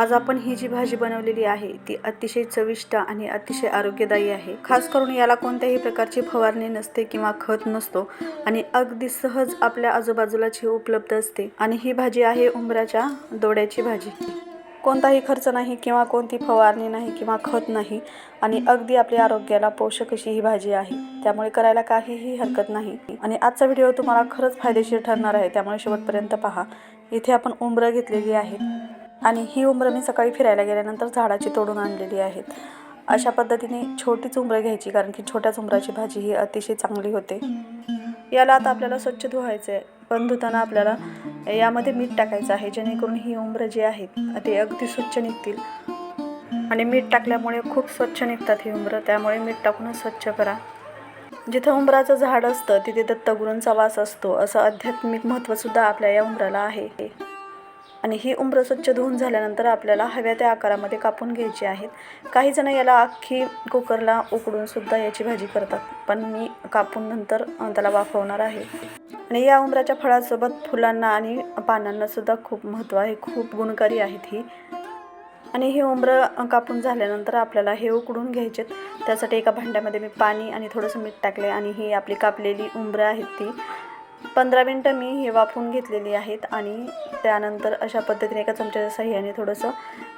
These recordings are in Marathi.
आज आपण ही जी भाजी बनवलेली आहे ती अतिशय चविष्ट आणि अतिशय आरोग्यदायी आहे. खास करून याला कोणत्याही प्रकारची फवारणी नसते किंवा खत नसतो आणि अगदी सहज आपल्या आजूबाजूलाच ही उपलब्ध असते. आणि ही भाजी आहे उंबराच्या दोड्याची भाजी. कोणताही खर्च नाही किंवा कोणती फवारणी नाही किंवा खत नाही आणि अगदी आपल्या आरोग्याला पोषक अशी ही भाजी आहे. त्यामुळे करायला काहीही हरकत नाही. आणि आजचा व्हिडिओ तुम्हाला खरंच फायदेशीर ठरणार आहे त्यामुळे शेवटपर्यंत पहा. इथे आपण उंबरं घेतलेली आहे. आणि ही उंबरं मी सकाळी फिरायला गेल्यानंतर झाडाची तोडून आणलेली आहेत. अशा पद्धतीने छोटीच उंबरं घ्यायची कारण की छोट्याच उंबराची भाजी ही अतिशय चांगली होते. याला आता आपल्याला स्वच्छ धुवायचं आहे पण धुताना आपल्याला यामध्ये मीठ टाकायचं आहे जेणेकरून ही उंबरं जी आहेत ते अगदी स्वच्छ निघतील. आणि मीठ टाकल्यामुळे खूप स्वच्छ निघतात ही उंबरं त्यामुळे मीठ टाकूनच स्वच्छ करा. जिथं उंबराचं झाड असतं तिथे दत्तगुरूंचा वास असतो असं आध्यात्मिक महत्त्वसुद्धा आपल्या या उंबराला आहे. आणि ही उंबरं स्वच्छ धुवून झाल्यानंतर आपल्याला हव्या त्या आकारामध्ये कापून घ्यायची आहेत. काही जण याला अख्खी कुकरला उकडूनसुद्धा याची भाजी करतात पण मी कापून नंतर त्याला वाफवणार आहे. आणि या उंबराच्या फळासोबत फुलांना आणि पानांनासुद्धा खूप महत्त्व आहे खूप गुणकारी आहेत ही. आणि हे उंबरं कापून झाल्यानंतर आपल्याला हे उकडून घ्यायचेत. त्यासाठी एका भांड्यामध्ये मी पाणी आणि थोडंसं मीठ टाकले आणि ही आपली कापलेली उंबरं आहेत ती. पंधरा मिनटं मी हे वाफवून घेतलेली आहेत आणि त्यानंतर अशा पद्धतीने एका चमच्याच्या साह्याने थोडंसं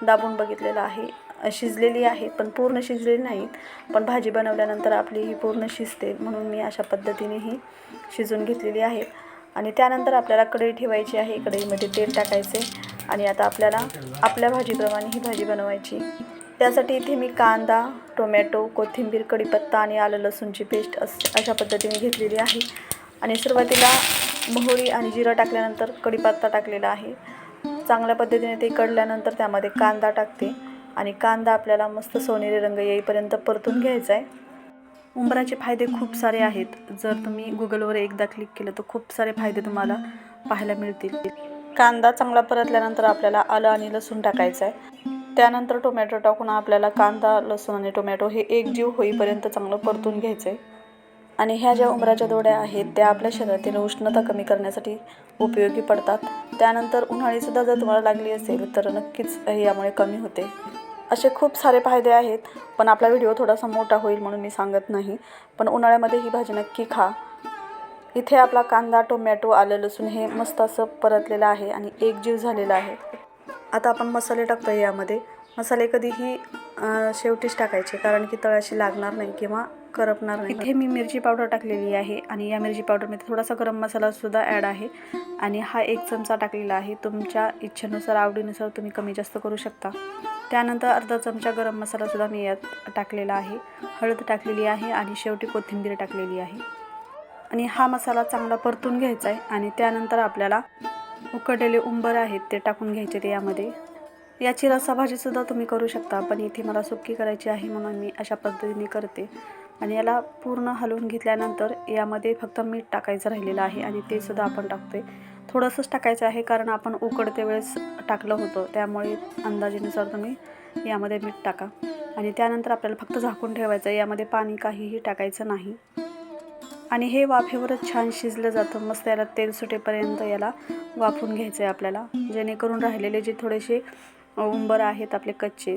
दाबून बघितलेलं आहे. शिजलेली आहे पण पूर्ण शिजलेली नाहीत पण भाजी बनवल्यानंतर आपली ही पूर्ण शिजते म्हणून मी अशा पद्धतीने ही शिजून घेतलेली आहे. आणि त्यानंतर आपल्याला कढई ठेवायची आहे. कढईमध्ये तेल टाकायचे आणि आता आपल्याला आपल्या भाजीप्रमाणे ही भाजी बनवायची. त्यासाठी इथे मी कांदा टोमॅटो कोथिंबीर कढीपत्ता आणि आलं लसूणची पेस्ट अस अशा पद्धतीने घेतलेली आहे. आणि सुरुवातीला मोहरी आणि जिरं टाकल्यानंतर कढीपत्ता टाकलेला आहे. चांगल्या पद्धतीने ते कढल्यानंतर त्यामध्ये कांदा टाकते आणि कांदा आपल्याला मस्त सोनेरी रंग येईपर्यंत परतून घ्यायचा आहे. उंबराचे फायदे खूप सारे आहेत. जर तुम्ही गुगलवर एकदा क्लिक केलं तर खूप सारे फायदे तुम्हाला पाहायला मिळतील. कांदा चांगला परतल्यानंतर आपल्याला आलं आणि लसूण टाकायचं आहे. त्यानंतर टोमॅटो टाकून आपल्याला कांदा लसूण आणि टोमॅटो हे एकजीव होईपर्यंत चांगलं परतून घ्यायचं आहे. आणि ह्या ज्या उमराच्या दोड्या आहेत त्या आपल्या शरीरातील उष्णता कमी करण्यासाठी उपयोगी पडतात. त्यानंतर उन्हाळीसुद्धा जर तुम्हाला लागली असेल तर नक्कीच यामुळे कमी होते. असे खूप सारे फायदे आहेत पण आपला व्हिडिओ थोडासा मोठा होईल म्हणून मी सांगत नाही. पण उन्हाळ्यामध्ये ही भाजी नक्की खा. इथे आपला कांदा टोमॅटो आलं लसूण हे मस्त असं परतलेलं आहे आणि एकजीव झालेला आहे. आता आपण मसाले टाकतो यामध्ये. मसाले कधीही शेवटीच टाकायचे कारण की तळाशी लागणार नाही किंवा करपणार नाही. इथे मी मिरची पावडर टाकलेली आहे आणि या मिरची पावडरमध्ये थोडासा गरम मसालासुद्धा ॲड आहे. आणि हा एक चमचा टाकलेला आहे. तुमच्या इच्छेनुसार आवडीनुसार तुम्ही कमी जास्त करू शकता. त्यानंतर अर्धा चमचा गरम मसालासुद्धा मी यात टाकलेला आहे. हळद टाकलेली आहे आणि शेवटी कोथिंबीर टाकलेली आहे. आणि हा मसाला चांगला परतून घ्यायचा आहे आणि त्यानंतर आपल्याला उकडलेले उंबर आहेत ते टाकून घ्यायचे ते यामध्ये. याची रसाभाजीसुद्धा तुम्ही करू शकता. पण इथे मला सुक्की करायची आहे म्हणून मी अशा पद्धतीने करते. आणि याला पूर्ण हलवून घेतल्यानंतर यामध्ये फक्त मीठ टाकायचं राहिलेलं आहे आणि ते सुद्धा आपण टाकतोय. थोडंसंच टाकायचं आहे कारण आपण उकडते वेळेस टाकलं होतं. त्यामुळे अंदाजेनुसार तुम्ही यामध्ये मीठ टाका. आणि त्यानंतर आपल्याला फक्त झाकून ठेवायचं आहे. यामध्ये पाणी काहीही टाकायचं नाही. आणि हे वाफेवरच छान शिजलं जातं. मस्त याला तेल सुटेपर्यंत याला वाफून घ्यायचं आहे आपल्याला. जेणेकरून राहिलेले जे थोडेसे उंबर आहेत आपले कच्चे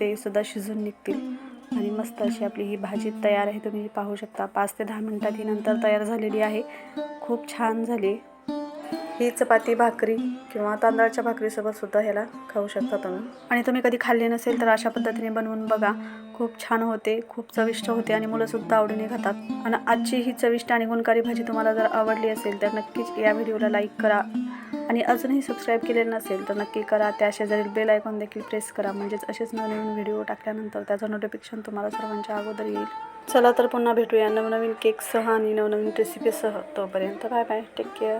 ते सुद्धा शिजून निघतील. आणि मस्त अशी आपली ही भाजी तयार आहे तुम्ही पाहू शकता. पाच ते दहा मिनटात ही नंतर तयार झालेली आहे. खूप छान झाली. ही चपाती भाकरी किंवा तांदळाच्या भाकरीसोबत सुद्धा ह्याला खाऊ शकता तुम्ही. आणि तुम्ही कधी खाल्ले नसेल तर अशा पद्धतीने बनवून बघा. खूप छान होते खूप चविष्ट होते आणि मुलंसुद्धा आवडीने खातात. आणि आजची ही चविष्ट आणि गुणकारी भाजी तुम्हाला जर आवडली असेल तर नक्कीच या व्हिडिओला लाईक करा. आणि अजूनही सबस्क्राईब केले नसेल तर नक्की करा. त्या शेजारील बेल आयकॉन देखील प्रेस करा. म्हणजेच असेच नवनवीन व्हिडिओ टाकल्यानंतर त्याचं नोटिफिकेशन तुम्हाला सर्वांच्या अगोदर येईल. चला तर पुन्हा भेटूया नवनवीन केकसह आणि नवनवीन रेसिपीसह तोपर्यंत बाय बाय टेक केअर